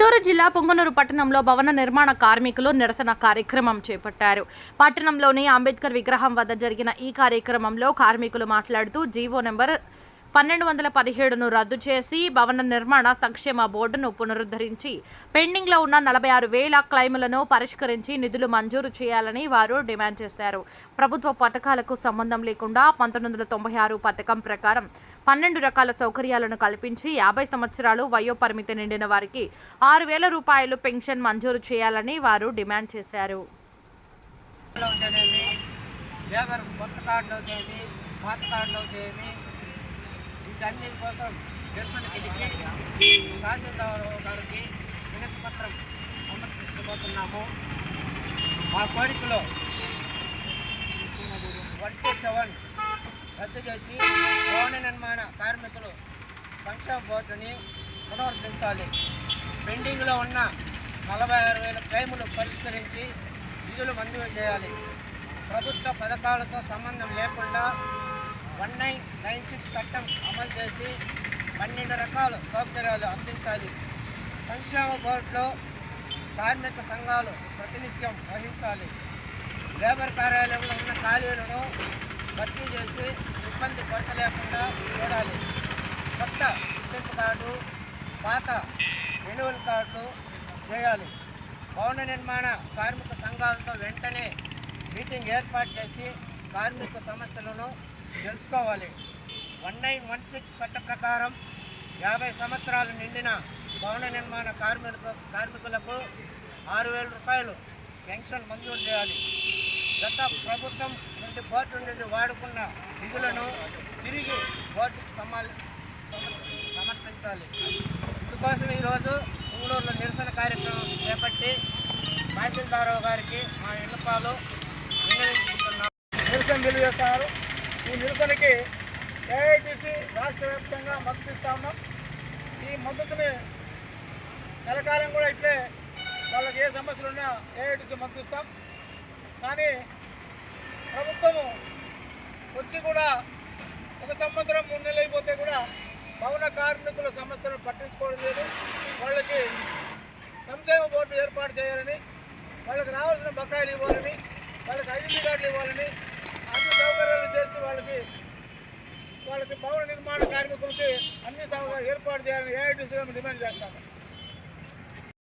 చిత్తూరు జిల్లా పొంగనూరు పట్టణంలో భవన నిర్మాణ కార్మికులు నిరసన కార్యక్రమం చేపట్టారు. పట్టణంలోని అంబేద్కర్ విగ్రహం వద్ద జరిగిన ఈ కార్యక్రమంలో కార్మికులు మాట్లాడుతూ జీవో నెంబర్ పన్నెండు వందల పదిహేడును రద్దు చేసి భవన నిర్మాణ సంక్షేమ బోర్డును పునరుద్ధరించి పెండింగ్లో ఉన్న నలభై ఆరు వేల క్లైములను పరిష్కరించి నిధులు మంజూరు చేయాలని వారు డిమాండ్ చేశారు. ప్రభుత్వ పథకాలకు సంబంధం లేకుండా పంతొమ్మిది వందల తొంభై ఆరు పథకం ప్రకారం పన్నెండు రకాల సౌకర్యాలను కల్పించి యాభై సంవత్సరాలు వయో పరిమితి నిండిన వారికి ఆరు వేల రూపాయలు పెన్షన్ మంజూరు చేయాలని వారు డిమాండ్ చేశారు. లేబర్ కొత్త కార్డులోకి ఏమి పాత కార్డులోకి ఏమి వీటన్నిటి కోసం నిరసన తెలిపి తహసీల్దార్ గారికి వినతి పత్రం సమర్పించబోతున్నాము. మా కోరికలో వన్ టూ సెవెన్ రద్దు చేసి భవన నిర్మాణ కార్మికులు సంక్షేమ బోర్డుని పునరుద్ధరించాలి. పెండింగ్లో ఉన్న నలభై ఆరు వేల క్లెయిములు పరిష్కరించి నిధులు మంజూరు చేయాలి. ప్రభుత్వ పథకాలతో సంబంధం లేకుండా నైన్ నైన్ సిక్స్ చట్టం అమలు చేసి పన్నెండు రకాల సౌకర్యాలు అందించాలి. సంక్షేమ బోర్డులో కార్మిక సంఘాలు ప్రాతినిధ్యం వహించాలి. లేబర్ కార్యాలయంలో ఉన్న ఖాళీలను భర్తీ చేసి సిబ్బంది కొరత లేకుండా చూడాలి. కొత్త గుర్తింపు కార్డు పాత రెన్యువల్ కార్డులు చేయాలి. భవన నిర్మాణ కార్మిక సంఘాలతో వెంటనే మీటింగ్ ఏర్పాటు చేసి కార్మిక సమస్యలను తెలుసుకోవాలి. వన్ నైన్ వన్ సిక్స్ చట్ట ప్రకారం యాభై సంవత్సరాలు నిండిన భవన నిర్మాణ కార్మిక కార్మికులకు ఆరు వేల రూపాయలు పెన్షన్ మంజూరు చేయాలి. గత ప్రభుత్వం నుండి బోర్డు నుండి వాడుకున్న నిధులను తిరిగి బోర్డుకు సమాలి సమర్- సమర్పించాలి. ఇందుకోసం ఈరోజు ఊళ్ళూరులో నిరసన కార్యక్రమం చేపట్టి తహసీల్దార్ గారికి మా విన్నపాలు విన్నవించుకుంటున్నాం. నిరసన తెలియజేస్తున్నారు. ఈ నిరసనకి ఏఐటిసి రాష్ట్ర వ్యాప్తంగా మద్దతు ఇస్తా ఉన్నాం. ఈ మద్దతుని కలకాలం కూడా ఇట్లే వాళ్ళకి ఏ సమస్యలు ఉన్నా ఏఐటిసి మద్దతు ఇస్తాం కానీ ప్రభుత్వము వచ్చి కూడా ఒక సంవత్సరం మూడు నెలలు అయిపోతే కూడా భవన కార్మికుల సమస్యలను పట్టించుకోవడం లేదు. వాళ్ళకి సంక్షేమ బోర్డు ఏర్పాటు చేయాలని వాళ్ళకి రావాల్సిన బకాయిలు ఇవ్వాలని వాళ్ళకి ఐడెంటిటీ కార్డులు ఇవ్వాలని వాళ్ళకి వాళ్ళకి భవన నిర్మాణ కార్మికులకి అన్ని సౌకర్యాలు ఏర్పాటు చేయాలని ఏఐటీసీగా మేము డిమాండ్ చేస్తాము.